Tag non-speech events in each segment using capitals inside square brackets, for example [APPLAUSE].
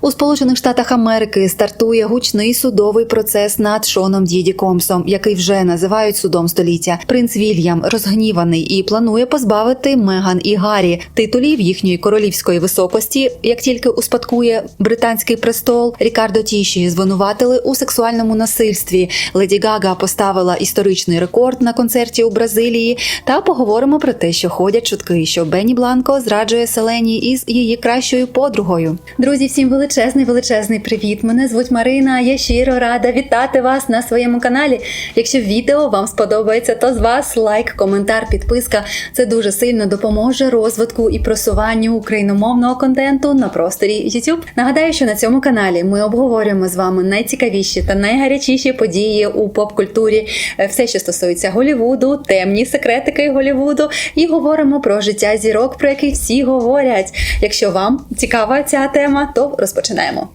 У Сполучених Штатах Америки стартує гучний судовий процес над Шоном Діді Комсом, який вже називають судом століття. Принц Вільям розгніваний і планує позбавити Меган і Гаррі титулів їхньої королівської високості, як тільки успадкує британський престол. Рікардо Тіші звинуватили у сексуальному насильстві. Леді Гага поставила історичний рекорд на концерті у Бразилії. Та поговоримо про те, що ходять чутки, що Бенні Бланко зраджує Селені із її кращою подругою. Друзі, всім величезний величезний привіт! Мене звуть Марина. Я щиро рада вітати вас на своєму каналі. Якщо відео вам сподобається, то з вас лайк, коментар, підписка. Це дуже сильно допоможе розвитку і просуванню україномовного контенту на просторі YouTube. Нагадаю, що на цьому каналі ми обговорюємо з вами найцікавіші та найгарячіші події у поп-культурі, Е, все, що стосується Голівуду, темні секретики Голівуду, і говоримо про життя зірок, про які всі говорять. Якщо вам цікава ця тема, то розпочинаємо.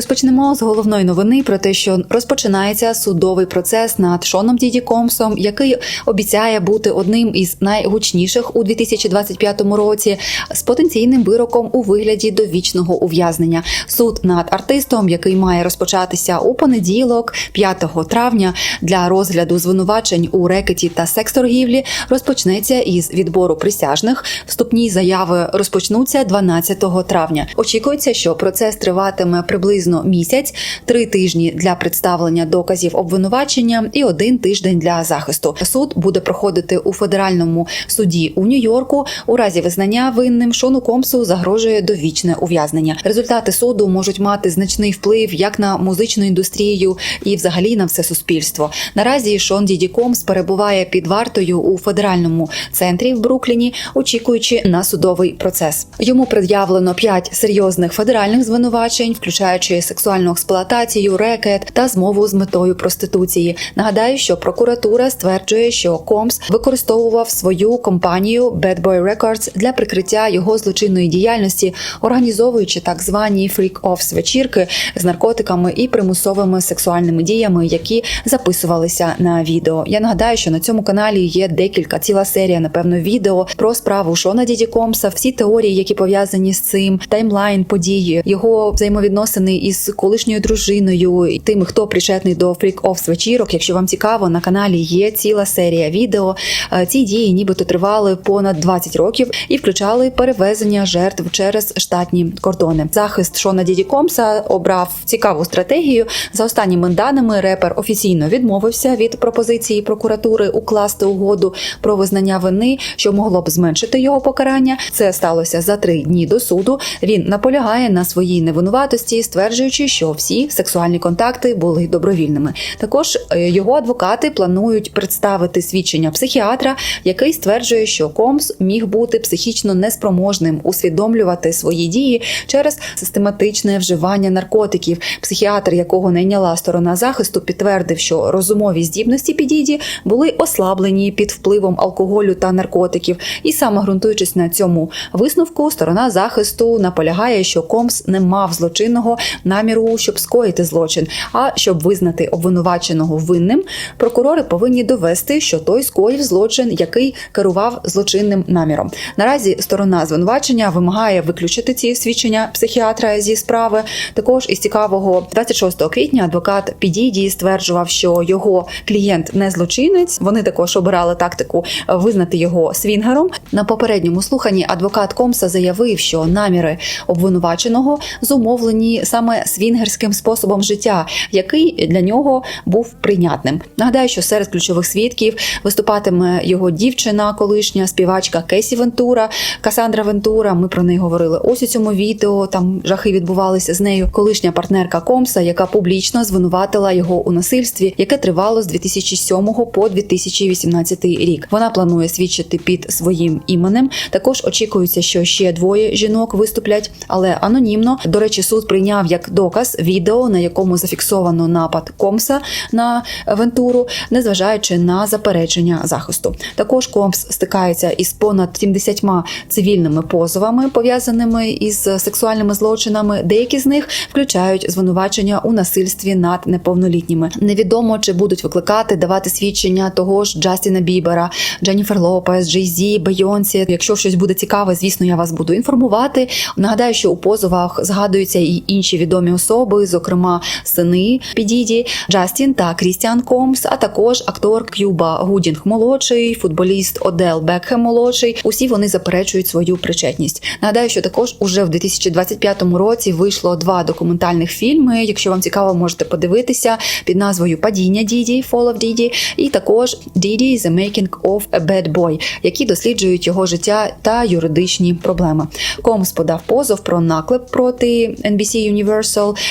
Розпочнемо з головної новини про те, що розпочинається судовий процес над Шоном Діді Комсом, який обіцяє бути одним із найгучніших у 2025 році з потенційним вироком у вигляді довічного ув'язнення. Суд над артистом, який має розпочатися у понеділок, 5 травня, для розгляду звинувачень у рекеті та секс-торгівлі, розпочнеться із відбору присяжних. Вступні заяви розпочнуться 12 травня. Очікується, що процес триватиме приблизно місяць, три тижні для представлення доказів обвинувачення і один тиждень для захисту. Суд буде проходити у федеральному суді у Нью-Йорку. У разі визнання винним Шону Комсу загрожує довічне ув'язнення. Результати суду можуть мати значний вплив як на музичну індустрію і, взагалі, на все суспільство. Наразі Шон Діді Комс перебуває під вартою у федеральному центрі в Брукліні, очікуючи на судовий процес. Йому пред'явлено п'ять серйозних федеральних звинувачень, включаючи сексуальну експлуатацію, рекет та змову з метою проституції. Нагадаю, що прокуратура стверджує, що Комс використовував свою компанію Bad Boy Records для прикриття його злочинної діяльності, організовуючи так звані фрік-офс вечірки з наркотиками і примусовими сексуальними діями, які записувалися на відео. Я нагадаю, що на цьому каналі є декілька ціла серія, напевно, відео про справу Шона Діді Комса, всі теорії, які пов'язані з цим, таймлайн події, його взаємовідносини із колишньою дружиною, і тими, хто причетний до фрік-офс вечірок. Якщо вам цікаво, на каналі є ціла серія відео. Е, Ці дії, нібито тривали понад 20 років і включали перевезення жертв через штатні кордони. Захист Шона Діді Комса обрав цікаву стратегію. За останніми даними, репер офіційно відмовився від пропозиції прокуратури укласти угоду про визнання вини, що могло б зменшити його покарання. Це сталося за три дні до суду. Він наполягає на своїй невинуватості, стверджуючи, що всі сексуальні контакти були добровільними. Також е, його адвокати планують представити свідчення психіатра, який стверджує, що Комс міг бути психічно неспроможним усвідомлювати свої дії через систематичне вживання наркотиків. Психіатр, якого найняла сторона захисту, підтвердив, що розумові здібності підіді були ослаблені під впливом алкоголю та наркотиків, і саме ґрунтуючись на цьому висновку, сторона захисту наполягає, що Комс не мав злочинного наміру, щоб скоїти злочин. А щоб визнати обвинуваченого винним, прокурори повинні довести, що той скоїв злочин, який керував злочинним наміром. Наразі сторона звинувачення вимагає виключити ці свідчення психіатра зі справи. Також із цікавого 26 квітня адвокат Підіді стверджував, що його клієнт не злочинець. Вони також обирали тактику визнати його свінгером. На попередньому слуханні адвокат Комса заявив, що наміри обвинуваченого зумовлені саме свінгерським способом життя, який для нього був прийнятним. Нагадаю, що серед ключових свідків виступатиме його дівчина, колишня співачка Кесі Вентура, Касандра Вентура. Ми про неї говорили ось у цьому відео. Там жахи відбувалися з нею. Колишня партнерка Комса, яка публічно звинуватила його у насильстві, яке тривало з 2007 по 2018 рік. Вона планує свідчити під своїм іменем. Також очікується, що ще двоє жінок виступлять, але анонімно. До речі, суд прийняв як як доказ відео, на якому зафіксовано напад Комса на Вентуру, незважаючи на заперечення захисту. Також Комс стикається із понад 70 цивільними позовами, пов'язаними із сексуальними злочинами. Деякі з них включають звинувачення у насильстві над неповнолітніми. Невідомо чи будуть викликати давати свідчення того ж Джастіна Бібера, Дженніфер Лопес, Джей Зі, Бейонсі. Якщо щось буде цікаве, звісно, я вас буду інформувати. Нагадаю, що у позовах згадуються і інші відомі особи, зокрема сини Підіді, Джастін та Крістіан Комс, а також актор К'юба Гудінг молодший, футболіст Одел Бекхем молодший. Усі вони заперечують свою причетність. Нагадаю, що також уже в 2025 році вийшло два документальних фільми. Якщо вам цікаво, можете подивитися під назвою Падіння Діді Fall of Діді, і також Діді The Making of a Bad Boy, які досліджують його життя та юридичні проблеми. Комс подав позов про наклеп проти NBC Universal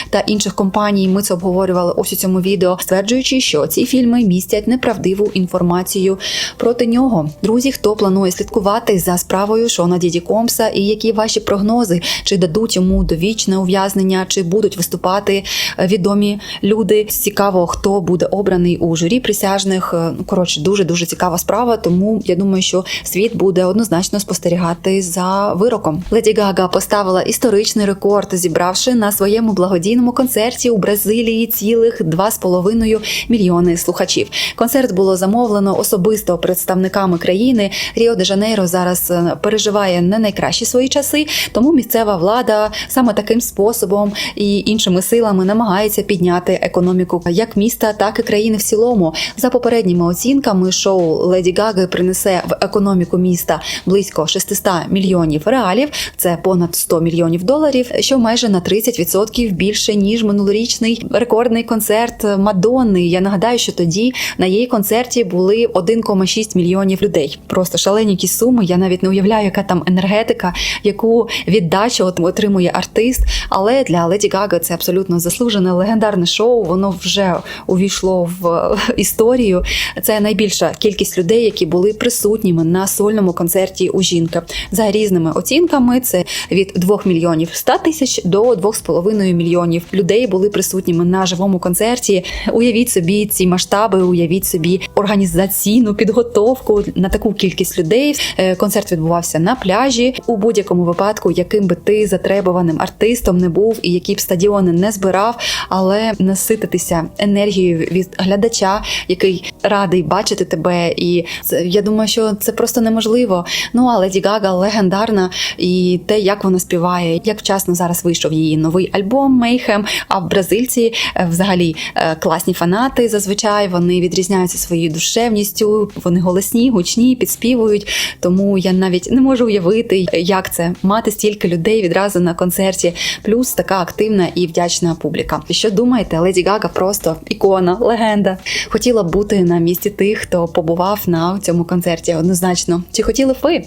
та інших компаній. Ми це обговорювали ось у цьому відео, стверджуючи, що ці фільми містять неправдиву інформацію проти нього. Друзі, хто планує слідкувати за справою Шона Діді Комса, і які ваші прогнози, чи дадуть йому довічне ув'язнення, чи будуть виступати е, відомі люди? Цікаво, хто буде обраний у журі присяжних. Е, Ну коротше, дуже дуже цікава справа. Тому я думаю, що світ буде однозначно спостерігати за вироком. Леді Гага поставила історичний рекорд, зібравши на своєму благодійному концерті у Бразилії цілих 2,5 мільйони слухачів. Концерт було замовлено особисто представниками країни. Ріо де Жанейро зараз е, переживає не найкращі свої часи, тому місцева влада саме таким способом і іншими силами намагається підняти економіку як міста, так і країни в цілому. За попередніми оцінками, шоу Леді Гаги принесе в економіку міста близько 600 мільйонів реалів. Це понад 100 мільйонів доларів, що майже на 30% більше ніж минулорічний рекордний концерт Мадонни. Я нагадаю, що тоді на її концерті були 1,6 мільйонів людей. Просто шалені якісь суми. Я навіть не уявляю, яка там енергетика, яку віддачу отримує артист. Але для Леді Гага це абсолютно заслужене легендарне шоу. Воно вже увійшло в [LAUGHS] історію. Це найбільша кількість людей, які були присутніми на сольному концерті у жінки. За різними оцінками, це від 2 мільйонів 100 тисяч до 2,5 мільйонів людей були присутніми на живому концерті. Уявіть собі ці масштаби, уявіть собі організаційну підготовку на таку кількість людей. Е, Концерт відбувався на пляжі. У будь-якому випадку, яким би ти затребуваним артистом не був і які б стадіони не збирав, але насититися енергією від глядача, який радий бачити тебе. І я думаю, що це просто неможливо. Ну а Леді Гага легендарна, і те, як вона співає, як вчасно зараз вийшов її новий альбом Мейхем. А в бразильці е, взагалі е, класні фанати. Зазвичай вони відрізняються своєю душевністю. Вони голосні, гучні, підспівують. Тому я навіть не можу уявити, як це мати стільки людей відразу на концерті, плюс така активна і вдячна публіка. Що думаєте, Леді Гага просто ікона, легенда. Хотіла б бути на місці тих, хто побував на цьому концерті. Однозначно, чи хотіли б ви?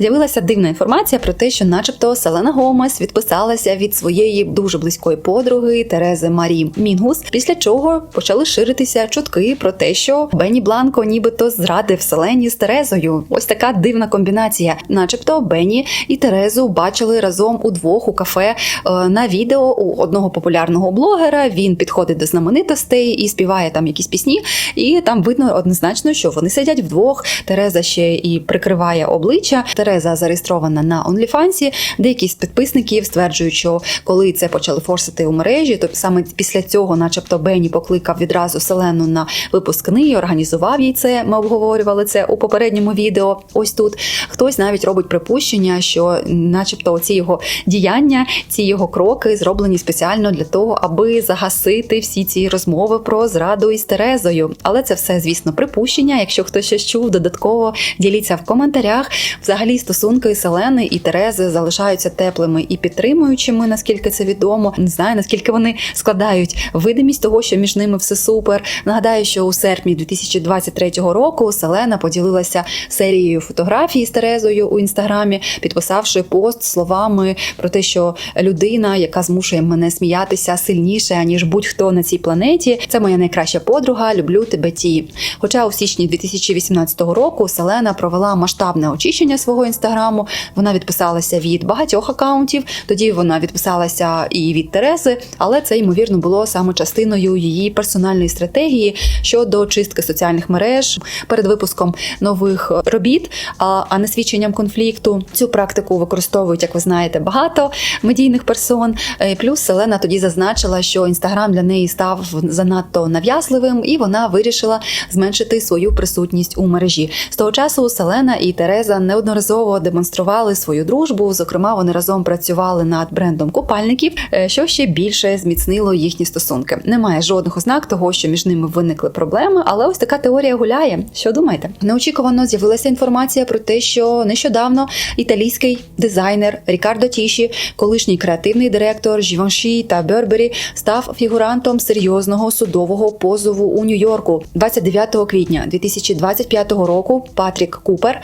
З'явилася дивна інформація про те, що, начебто, Селена Гомес відписалася від своєї дуже близької подруги Терези Марі Мінгус, після чого почали ширитися чутки про те, що Бенні Бланко нібито зрадив Селені з Терезою. Ось така дивна комбінація. Начебто, Бенні і Терезу бачили разом удвох у кафе е, на відео у одного популярного блогера. Він підходить до знаменитостей і співає там якісь пісні, і там видно однозначно, що вони сидять вдвох. Тереза ще і прикриває обличчя. Тереза зареєстрована на OnlyFans. Деякі з підписників стверджують, що коли це почали форсити у мережі, то саме після цього, начебто, Бенні покликав відразу Селену на випускний, організував їй це. Ми обговорювали це у попередньому відео. Ось тут хтось навіть робить припущення, що, начебто, ці його діяння, ці його кроки зроблені спеціально для того, аби загасити всі ці розмови про зраду із Терезою. Але це все, звісно, припущення. Якщо хтось щось чув, додатково діліться в коментарях. Взагалі, стосунки Селени і Терези залишаються теплими і підтримуючими, наскільки це відомо. Не знаю, наскільки вони складають видимість того, що між ними все супер. Нагадаю, що у серпні 2023 року Селена поділилася серією фотографій з Терезою у інстаграмі, підписавши пост словами про те, що людина, яка змушує мене сміятися сильніше аніж будь-хто на цій планеті, це моя найкраща подруга. Люблю тебе ті. Хоча у січні 2018 року Селена провела масштабне очищення свого інстаграму. Вона відписалася від багатьох акаунтів. Тоді вона відписалася і її від Тереси, але це ймовірно було саме частиною її персональної стратегії щодо чистки соціальних мереж перед випуском нових робіт, а не свідченням конфлікту. Цю практику використовують, як ви знаєте, багато медійних персон. Е, Плюс Селена тоді зазначила, що інстаграм для неї став занадто нав'язливим, і вона вирішила зменшити свою присутність у мережі. З того часу Селена і Тереза неодноразово демонстрували свою дружбу. Зокрема, вони разом працювали над брендом купальників, що ще більше зміцнило їхні стосунки. Немає жодних ознак того, що між ними виникли проблеми, але ось така теорія гуляє. Що думаєте? Неочікувано з'явилася інформація про те, що нещодавно італійський дизайнер Рікардо Тіші, колишній креативний директор Givenchy та Burberry, став фігурантом серйозного судового позову у Нью-Йорку 29 квітня 2025 року. Патрік Купер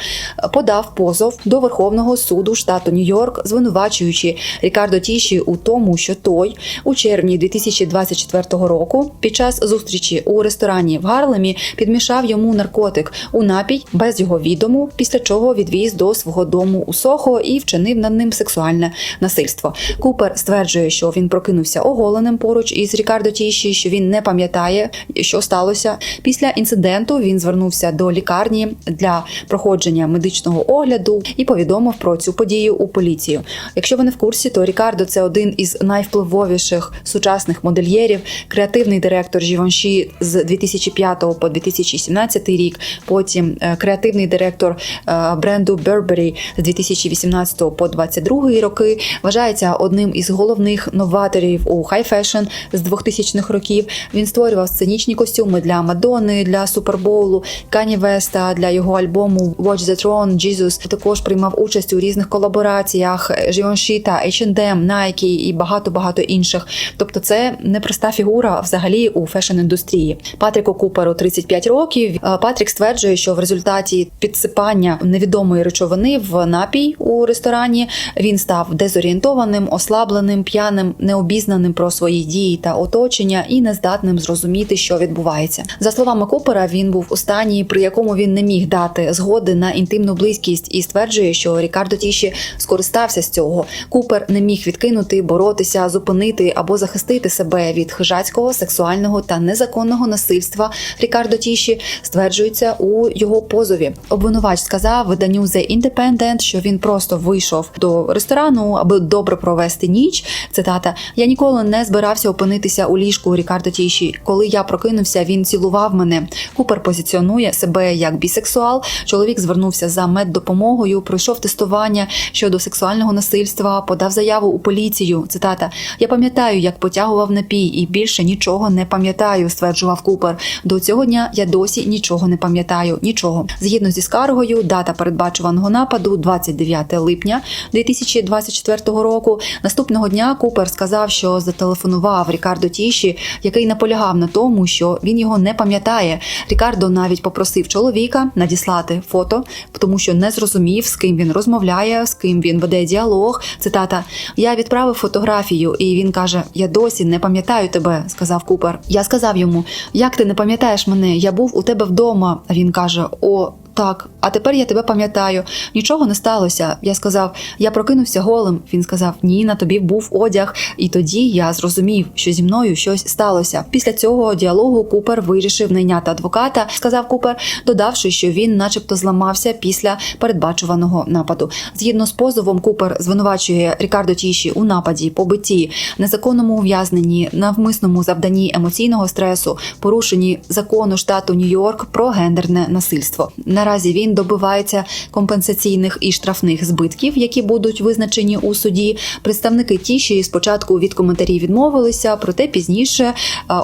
подав позов до Верховного суду штату Нью-Йорк, звинувачуючи Рікардо Тіші у тому, що той у червні 2024 року під час зустрічі у ресторані в Гарлемі підмішав йому наркотик у напій без його відому, після чого відвіз до свого дому у Сохо і вчинив над ним сексуальне насильство. Купер стверджує, що він прокинувся оголеним поруч із Рікардо Тіші, що він не пам'ятає, що сталося. Після інциденту він звернувся до лікарні для проходження медичного огляду і повідомив про цю подію у поліцію. Якщо ви не в курсі, то Рікардо це один із найвпливовіших сучасних модельєрів, креативний директор Givenchy з 2005 по 2017 рік. Потім е, креативний директор е, бренду Burberry з 2018 по 2022 роки. Вважається одним із головних новаторів у хай фешн з 2000-х років. Він створював сценічні костюми для Мадонни, для Супербоулу, Кані Веста, для його альбому Watch the Throne, Jesus. Також приймав участь у різних колабораціях Givenchy та H&M, Nike і багато багато інших. Тобто, це непроста фігура взагалі у фешн-індустрії. Патріку Куперу 35 років. Е, Патрік стверджує, що в результаті підсипання невідомої речовини в напій у ресторані він став дезорієнтованим, ослабленим, п'яним, необізнаним про свої дії та оточення і нездатним зрозуміти, що відбувається. За словами Купера, він був у стані, при якому він не міг дати згоди на інтимну близькість, і стверджує, що Рікардо Тіші скористався з цього. Купер не міг відкинути, боротися, зупинити або захистити себе від хижацького, сексуального та незаконного насильства. Рікардо Тіші стверджується у його позові. Обвинувач сказав виданню The Independent, що він просто вийшов до ресторану, аби добре провести ніч. Цитата: Я ніколи не збирався опинитися у ліжку Рікардо Тіші. Коли я прокинувся, він цілував мене. Купер позиціонує себе як бісексуал. Чоловік звернувся за меддопомогою, пройшов тестування щодо сексуального насильства, подав заяву у поліцію. Цитата: Я пам'ятаю, як потягував напій, і більше нічого не пам'ятаю, стверджував Купер. До цього дня я досі нічого не пам'ятаю. Нічого. Згідно зі скаргою, дата передбачуваного нападу 29 липня 2024 року. Наступного дня Купер сказав, що зателефонував Рікардо Тіші, який наполягав на тому, що він його не пам'ятає. Рікардо навіть попросив чоловіка надіслати фото, тому що не зрозумів, з ким він розмовляє, з ким він веде діалог. Цитата: Я відправив фотографію, і він каже: Я досі не пам'ятаю тебе, сказав Купер. Я сказав йому: Як ти не пам'ятаєш мене? Я був у тебе вдома. Він каже: О. Так, а тепер я тебе пам'ятаю. Нічого не сталося. Я сказав, я прокинувся голим. Він сказав: Ні, на тобі був одяг. І тоді я зрозумів, що зі мною щось сталося. Після цього діалогу Купер вирішив найняти адвоката. Сказав Купер, додавши, що він, начебто, зламався після передбачуваного нападу. Згідно з позовом, Купер звинувачує Рікардо Тіші у нападі, побитті, незаконному ув'язненні, навмисному завданні емоційного стресу, порушенні закону штату Нью-Йорк про гендерне насильство. Наразі він добивається компенсаційних і штрафних збитків, які будуть визначені у суді. Представники тіші спочатку від коментарів відмовилися, проте пізніше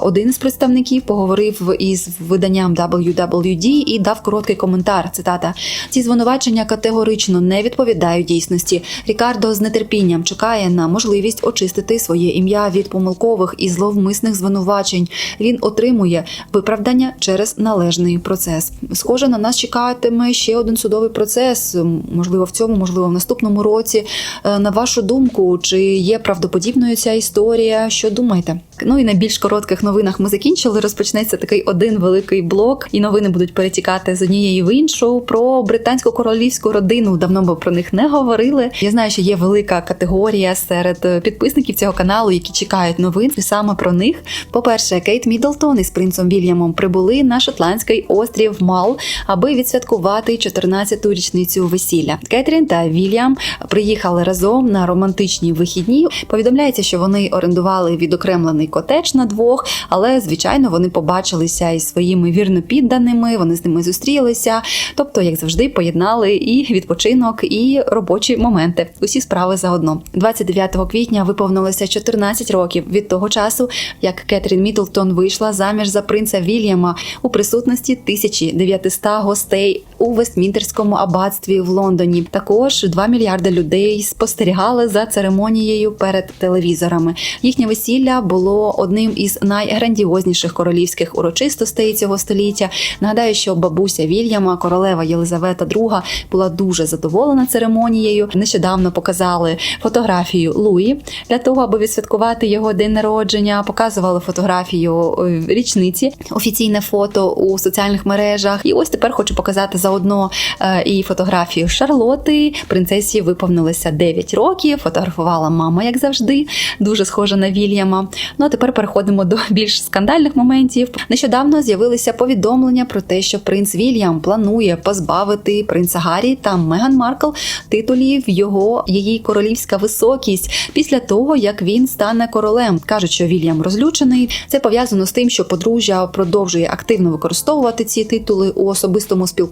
один з представників поговорив із виданням WWD і дав короткий коментар. Цитата: ці звинувачення категорично не відповідають дійсності. Рікардо з нетерпінням чекає на можливість очистити своє ім'я від помилкових і зловмисних звинувачень. Він отримує виправдання через належний процес. Схоже, на нас чекатиме ще один судовий процес. Можливо, в цьому, можливо, в наступному році. Е, На вашу думку, чи є правдоподібною ця історія? Що думаєте? Ну і на більш коротких новинах ми закінчили. Розпочнеться такий один великий блок, і новини будуть перетікати з однієї в іншу. Про британську королівську родину давно ми про них не говорили. Я знаю, що є велика категорія серед підписників цього каналу, які чекають новин саме про них. По-перше, Кейт Міддлтон із принцем Вільямом прибули на шотландський острів Мал, аби відсвяткувати 14-ту річницю весілля. Кетрін та Вільям приїхали разом на романтичні вихідні. Повідомляється, що вони орендували відокремлений котедж на двох, але звичайно вони побачилися із своїми вірно підданими. Вони з ними зустрілися. Тобто, як завжди, поєднали і відпочинок, і робочі моменти. Усі справи заодно. 29 квітня виповнилося 14 років від того часу, як Кетрін Мідлтон вийшла заміж за принца Вільяма у присутності 1900 гостей у Вестмінтерському аббатстві в Лондоні. Також 2 мільярди людей спостерігали за церемонією перед телевізорами. Їхнє весілля було одним із найграндіозніших королівських урочистостей цього століття. Нагадаю, що бабуся Вільяма, королева Єлизавета II, була дуже задоволена церемонією. Нещодавно показали фотографію Луї для того, аби відсвяткувати його день народження. Показували фотографію е, річниці, офіційне фото у соціальних мережах. І ось тепер хочу показати заодно е, і фотографію Шарлоти. Принцесі виповнилося 9 років. Фотографувала мама, як завжди, дуже схожа на Вільяма. Ну а тепер переходимо до більш скандальних моментів. Нещодавно з'явилися повідомлення про те, що принц Вільям планує позбавити принца Гаррі та Меган Маркл титулів його її королівська високість після того, як він стане королем. кажуть, що Вільям розлючений. Це пов'язано з тим, що подружжя продовжує активно використовувати ці титули у особистому спілкуванні,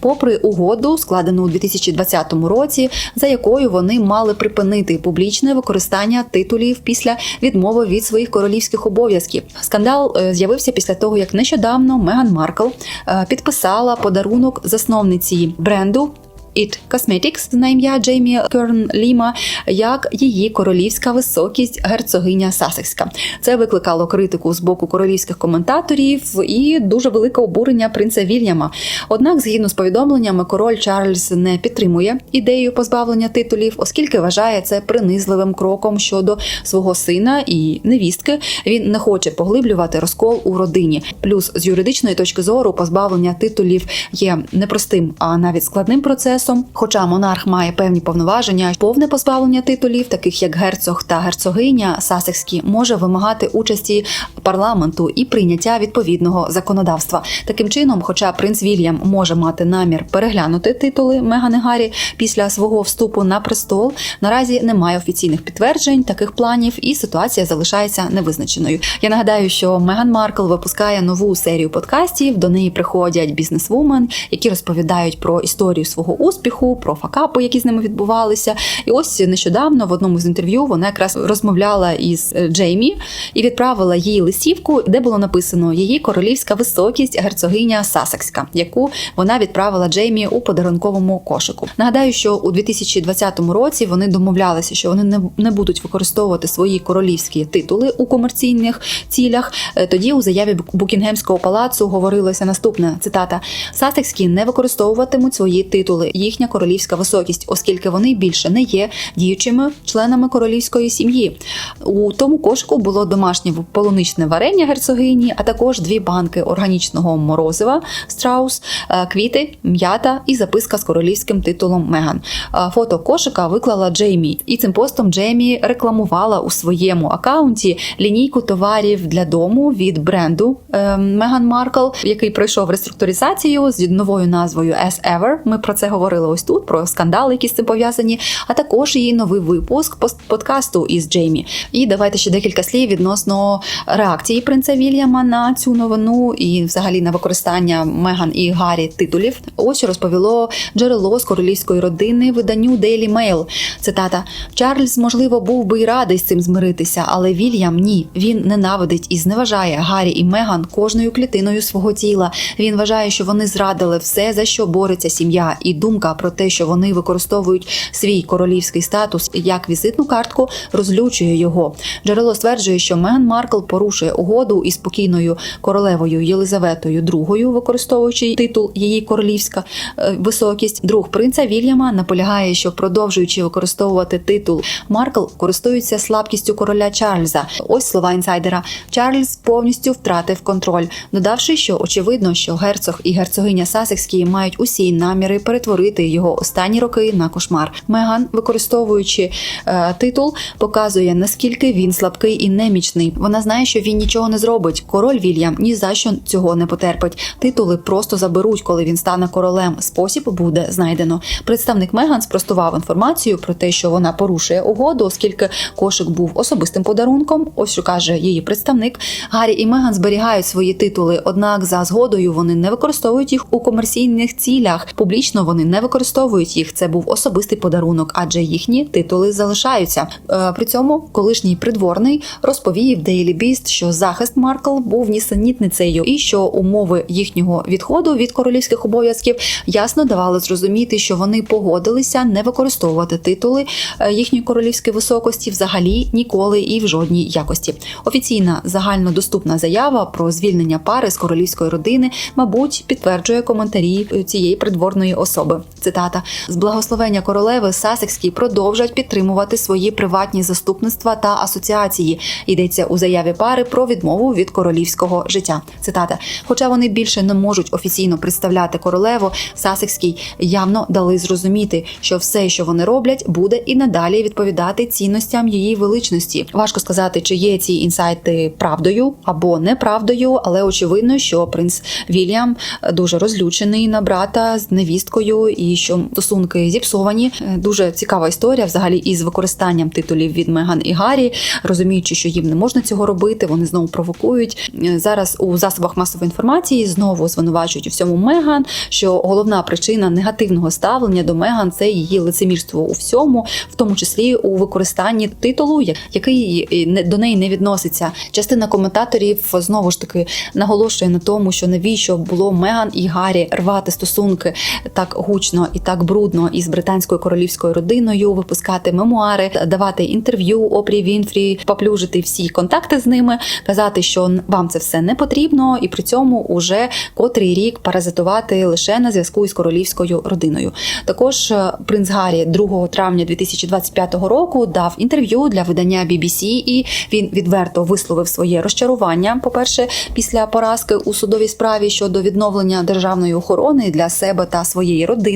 попри угоду, складену у 2020 році, за якою вони мали припинити публічне використання титулів після відмови від своїх королівських обов'язків. Скандал е, з'явився після того, як нещодавно Меган Маркл е, підписала подарунок засновниці бренду. It Cosmetics на ім'я Джеймі Керн Ліма як її королівська високість герцогиня Сасекська. Це викликало критику з боку королівських коментаторів і дуже велике обурення принца Вільяма. Однак, згідно з повідомленнями, король Чарльз не підтримує ідею позбавлення титулів, оскільки вважає це принизливим кроком щодо свого сина і невістки. Він не хоче поглиблювати розкол у родині. Плюс з юридичної точки зору позбавлення титулів є непростим, а навіть складним процесом процесом. Хоча монарх має певні повноваження, повне позбавлення титулів, таких як герцог та герцогиня Сасекські, може вимагати участі парламенту і прийняття відповідного законодавства. Таким чином, хоча принц Вільям може мати намір переглянути титули Мегани Гаррі після свого вступу на престол, наразі немає офіційних підтверджень таких планів, і ситуація залишається невизначеною. Я нагадаю, що Меган Маркл випускає нову серію подкастів. До неї приходять бізнесвумен, які розповідають про історію свого успіху, про факапи, які з ними відбувалися. І ось нещодавно в одному з інтерв'ю вона якраз розмовляла із е, Джеймі і відправила їй листівку, де було написано її королівська високість герцогиня Сасекська, яку вона відправила Джеймі у подарунковому кошику. Нагадаю, що у 2020 році вони домовлялися, що вони не, будуть використовувати свої королівські титули у комерційних цілях. Е, тоді у заяві Букінгемського палацу говорилося наступне цитата: Сасекські не використовуватимуть свої титули їхня королівська високість, оскільки вони більше не є діючими членами королівської сім'ї. У тому кошику було домашнє полуничне варення герцогині, а також дві банки органічного морозива страус, е, квіти, м'ята і записка з королівським титулом Меган. Е, фото кошика виклала Джеймі, і цим постом Джеймі рекламувала у своєму акаунті лінійку товарів для дому від бренду е, Меган Маркл, який пройшов реструктуризацію з новою назвою As Ever. Ми про це говорили ось тут, про скандали, які з цим пов'язані, а також її новий випуск подкасту із Джеймі. І давайте ще декілька слів відносно реакції принца Вільяма на цю новину і, взагалі, на використання Меган і Гаррі титулів. Ось розповіло джерело з королівської родини виданню Daily Mail. Цитата: Чарльз, можливо, був би й радий з цим змиритися, але Вільям ні. Він ненавидить і зневажає Гаррі і Меган кожною клітиною свого тіла. Він вважає, що вони зрадили все, за що бореться сім'я, і думає, думка про те, що вони використовують свій королівський статус як візитну картку, розлючує його. Джерело стверджує, що Меган Маркл порушує угоду із спокійною королевою Єлизаветою II, використовуючи титул її королівська е, високість. Друг принца Вільяма наполягає, що продовжуючи використовувати титул Маркл, користується слабкістю короля Чарльза. Ось слова інсайдера. Чарльз повністю втратив контроль, додавши, що очевидно, що герцог і герцогиня Сасекські мають усі наміри перетворити його останні роки на кошмар. Меган, використовуючи е, титул, показує наскільки він слабкий і немічний. Вона знає, що він нічого не зробить. Король Вільям ні за що цього не потерпить. Титули просто заберуть, коли він стане королем. Спосіб буде знайдено. Представник Меган спростував інформацію про те, що вона порушує угоду, оскільки кошик був особистим подарунком. Ось що каже її представник. Гаррі і Меган зберігають свої титули, однак за згодою вони не використовують їх у комерційних цілях. Публічно вони не використовують їх. Це був особистий подарунок, адже їхні титули залишаються. Е, При цьому колишній придворний розповів Daily Beast, що захист Маркл був нісенітницею, і що умови їхнього відходу від королівських обов'язків ясно давали зрозуміти, що вони погодилися не використовувати титули е, їхньої королівської високості взагалі ніколи і в жодній якості. Офіційна загальнодоступна заява про звільнення пари з королівської родини, мабуть, підтверджує коментарі е, цієї придворної особи. Цитата з благословення королеви Сасекські продовжать підтримувати свої приватні заступництва та асоціації. Йдеться у заяві пари про відмову від королівського життя. Цитата: хоча вони більше не можуть офіційно представляти королеву, Сасекський явно дали зрозуміти, що все, що вони роблять, буде і надалі відповідати цінностям її величності. Важко сказати, чи є ці інсайти правдою або неправдою, але очевидно, що принц Вільям дуже розлючений на брата з невісткою, і що стосунки зіпсовані. Е, Дуже цікава історія, взагалі, із використанням титулів від Меган і Гаррі, розуміючи, що їм не можна цього робити, вони знову провокують. Е, Зараз у засобах масової інформації знову звинувачують у всьому Меган, що головна причина негативного ставлення до Меган це її лицемірство у всьому, в тому числі у використанні титулу, який е, до неї не відноситься. Частина коментаторів знову ж таки наголошує на тому, що навіщо було Меган і Гаррі рвати стосунки так гучно і так брудно із британською королівською родиною, випускати мемуари, давати інтерв'ю Опрі Вінфрі, поплюжити всі контакти з ними, казати, що вам це все не потрібно, і при цьому уже котрий рік паразитувати лише на зв'язку із королівською родиною. Також е, принц Гаррі 2 травня 2025 року дав інтерв'ю для видання BBC, і він відверто висловив своє розчарування. По перше, після поразки у судовій справі щодо відновлення державної охорони для себе та своєї родини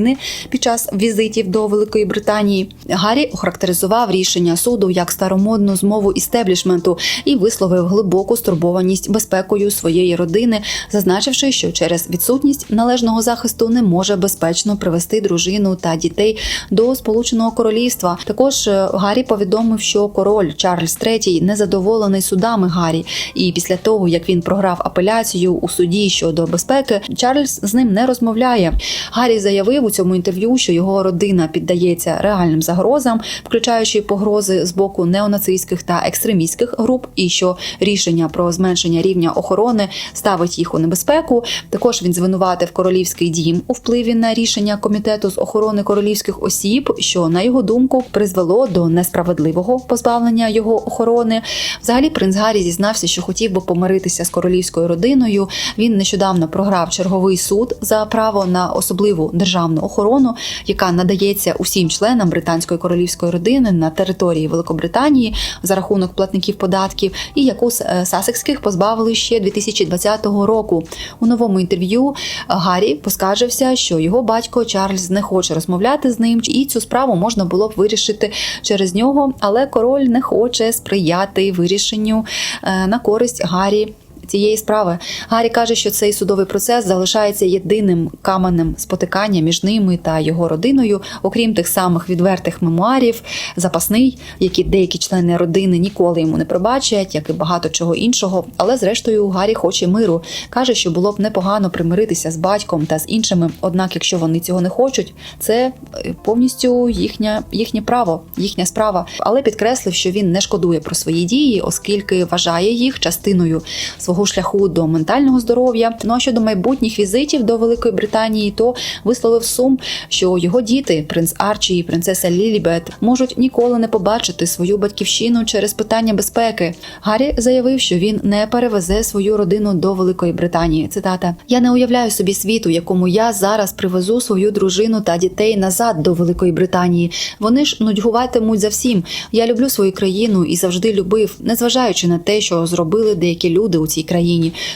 під час візитів до Великої Британії. Гаррі охарактеризував рішення суду як старомодну змову істеблішменту і висловив глибоку стурбованість безпекою своєї родини, зазначивши, що через відсутність належного захисту не може безпечно привести дружину та дітей до Сполученого Королівства. Також е, Гаррі повідомив, що король Чарльз III незадоволений судами Гаррі, і після того як він програв апеляцію у суді щодо безпеки, Чарльз з ним не розмовляє. Гаррі заявив у цьому інтерв'ю, що його родина піддається реальним загрозам, включаючи погрози з боку неонацистських та екстремістських груп, і що рішення про зменшення рівня охорони ставить їх у небезпеку. Також він звинуватив королівський дім у впливі на рішення комітету з охорони королівських осіб, що на його думку призвело до несправедливого позбавлення його охорони. Взагалі, принц Гаррі зізнався, що хотів би помиритися з королівською родиною. Він нещодавно програв черговий суд за право на особливу державну охорону, яка надається усім членам британської королівської родини на території Великобританії за рахунок платників податків, і яку е, сасекських позбавили ще 2020 року. У новому інтерв'ю Гаррі поскаржився, що його батько Чарльз не хоче розмовляти з ним, і цю справу можна було б вирішити через нього, але король не хоче сприяти вирішенню е, на користь Гаррі. Цієї справи Гаррі каже, що цей судовий процес залишається єдиним каменем спотикання між ними та його родиною, окрім тих самих відвертих мемуарів, запасний, які деякі члени родини ніколи йому не пробачать, як і багато чого іншого. Але зрештою Гаррі хоче миру. каже, що було б непогано примиритися з батьком та з іншими. Однак, якщо вони цього не хочуть, це е, повністю їхня, їхнє право, їхня справа. Але підкреслив, що він не шкодує про свої дії, оскільки вважає їх частиною свого його шляху до ментального здоров'я. Ну а щодо майбутніх візитів до Великої Британії, то висловив сум, що його діти, принц Арчі і принцеса Лілібет, можуть ніколи не побачити свою батьківщину через питання безпеки. Гаррі заявив, що він не перевезе свою родину до Великої Британії. Цитата: Я не уявляю собі світу, якому я зараз привезу свою дружину та дітей назад до Великої Британії. Вони ж нудьгуватимуть за всім. Я люблю свою країну і завжди любив, незважаючи на те, що зробили деякі люди у цій країні.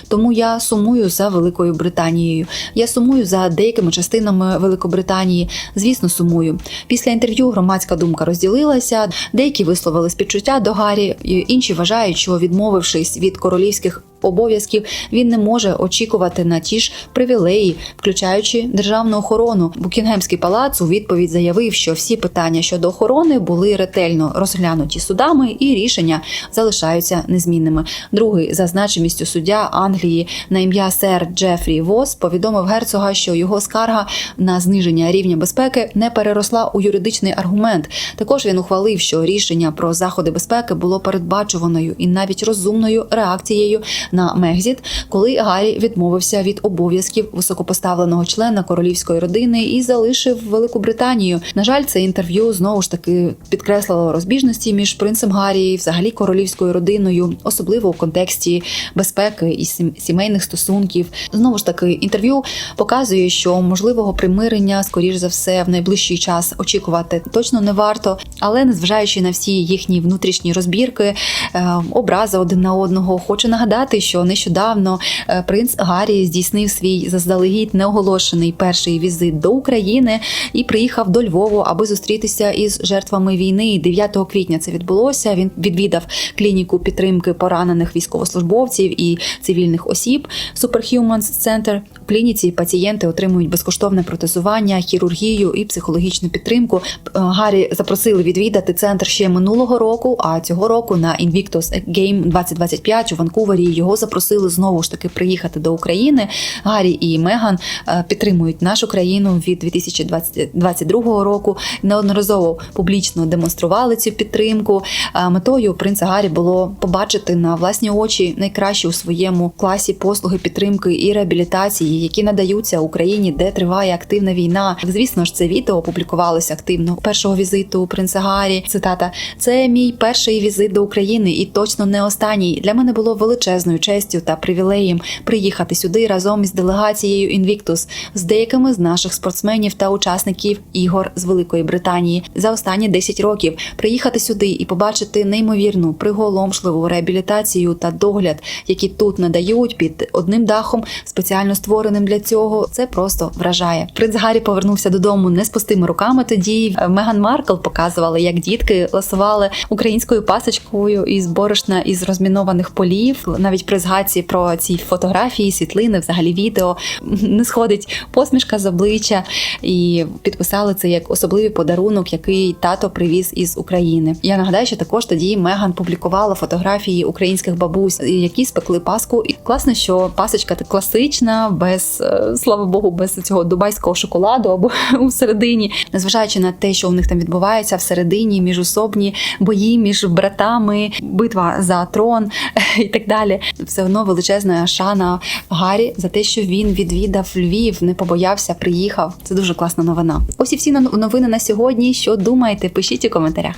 Тому я сумую за Великою Британією. Я сумую за деякими частинами Великобританії. Звісно, сумую. Після інтерв'ю громадська думка розділилася. Деякі висловили співчуття до Гаррі, інші вважають, що відмовившись від королівських. Обов'язків він не може очікувати на ті ж привілеї, включаючи державну охорону. Букінгемський палац у відповідь заявив, що всі питання щодо охорони були ретельно розглянуті судами, і рішення залишаються незмінними. Другий за значимістю суддя Англії на ім'я сер Джефрі Вос повідомив герцога, що його скарга на зниження рівня безпеки не переросла у юридичний аргумент. Також він ухвалив, що рішення про заходи безпеки було передбачуваною і навіть розумною реакцією на Мегзіт, коли Гаррі відмовився від обов'язків високопоставленого члена королівської родини і залишив Велику Британію. На жаль, це інтерв'ю знову ж таки підкреслило розбіжності між принцем Гаррі і взагалі королівською родиною, особливо у контексті безпеки і сімейних стосунків. Знову ж таки, інтерв'ю показує, що можливого примирення, скоріш за все, в найближчий час очікувати точно не варто, але незважаючи на всі їхні внутрішні розбірки, е, образи один на одного, хочу нагадати, що нещодавно е, принц Гаррі здійснив свій заздалегідь неоголошений перший візит до України і приїхав до Львову, аби зустрітися із жертвами війни. 9 квітня це відбулося. Він відвідав клініку підтримки поранених військовослужбовців і цивільних осіб Superhumans Center. У клініці пацієнти отримують безкоштовне протезування, хірургію і психологічну підтримку. Е, Гаррі запросили відвідати центр ще минулого року. А цього року на Invictus Game 2025 у Ванкувері його запросили знову ж таки приїхати до України. Гаррі і Меган е, підтримують нашу країну від 2022 року. Неодноразово публічно демонстрували цю підтримку. Е, Метою принца Гаррі було побачити на власні очі найкращі у своєму класі послуги підтримки і реабілітації, які надаються Україні, де триває активна війна. Звісно ж, це відео публікувалося активно першого візиту принца Гаррі. Цитата: це мій перший візит до України, і точно не останній. Для мене було величезною честю та привілеєм приїхати сюди разом із делегацією Invictus, з деякими з наших спортсменів та учасників ігор з Великої Британії за останні 10 років. Приїхати сюди і побачити неймовірну приголомшливу реабілітацію та догляд, які тут надають під одним дахом, спеціально створеним для цього. Це просто вражає. Принц Гаррі повернувся додому не з пустими руками. Тоді Меган Маркл показували, як дітки ласували українською пасочкою із борошна із розмінованих полів. Навіть при згадці про ці фотографії, світлини, взагалі відео не сходить посмішка з обличчя, і підписали це як особливий подарунок, який тато привіз із України. Я нагадаю, що також тоді Меган публікувала фотографії українських бабусь, які спекли паску. І класно, що пасочка класична, без е, слава Богу, без цього дубайського шоколаду або [LAUGHS] у середині, незважаючи на те, що у них там відбувається всередині, міжусобні бої між братами, битва за трон [LAUGHS] і так далі. Все одно величезна шана Гаррі за те, що він відвідав Львів, не побоявся, приїхав. Це дуже класна новина. Ось і всі новини на сьогодні. Що думаєте? Пишіть у коментарях.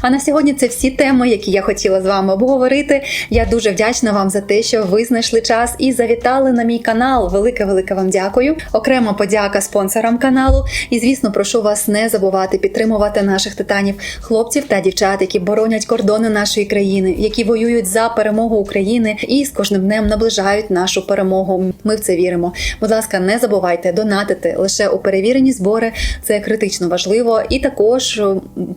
А на сьогодні це всі теми, які я хотіла з вами обговорити. Я дуже вдячна вам за те, що ви знайшли час і завітали на мій канал. Велике велике вам дякую. Окрема подяка спонсорам каналу. І звісно, прошу вас не забувати підтримувати наших титанів, хлопців та дівчат, які боронять кордони нашої країни, які воюють за перемогу України і з кожним днем наближають нашу перемогу. Ми в це віримо. Будь ласка, не забувайте донатити лише у перевірені збори. Це критично важливо. І також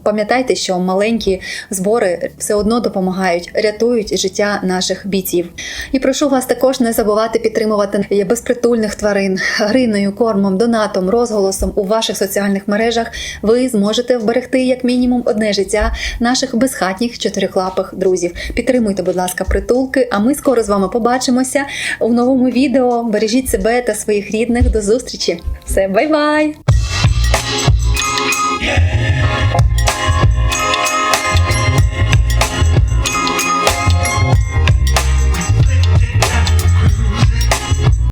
пам'ятайте, що маленькі збори все одно допомагають, рятують життя наших бійців. І прошу вас також не забувати підтримувати безпритульних тварин гриною, кормом, донатом, розголосом у ваших соціальних мережах. Ви зможете вберегти як мінімум одне життя наших безхатніх чотирихлапих друзів. Підтримуйте, будь ласка, притулки. А ми скоро з вами побачимося у новому відео. Бережіть себе та своїх рідних. До зустрічі! Все, бай-бай! Yeah.